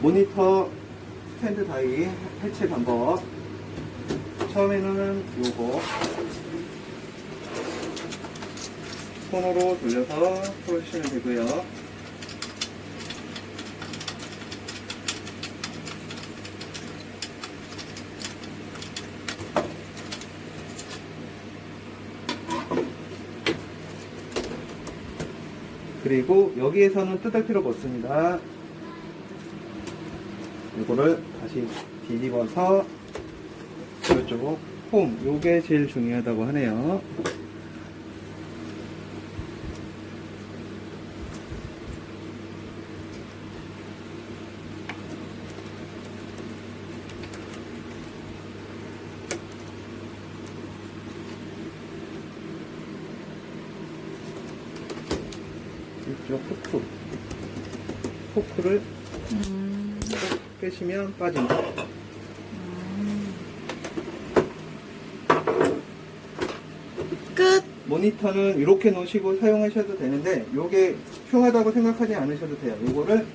모니터 스탠드 다이 해체 방법. 처음에는 요거 손으로 돌려서 풀어주시면 되고요. 그리고 여기에서는 뜯을 필요가 없습니다. 이거를 다시 뒤집어서 이쪽 홈. 요게 제일 중요하다고 하네요. 이쪽 후크. 후크를 음, 꼭 빼시면 빠진다. 끝. 모니터는 이렇게 놓으시고 사용하셔도 되는데 요게 흉하다고 생각하지 않으셔도 돼요. 요거를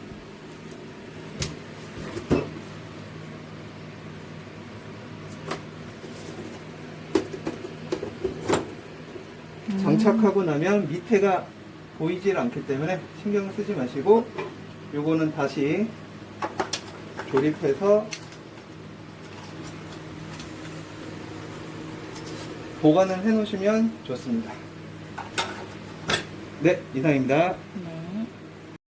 장착하고 나면 밑에가 보이질 않기 때문에 신경 쓰지 마시고 요거는 다시 조립해서 보관을 해 놓으시면 좋습니다. 네, 이상입니다. 네.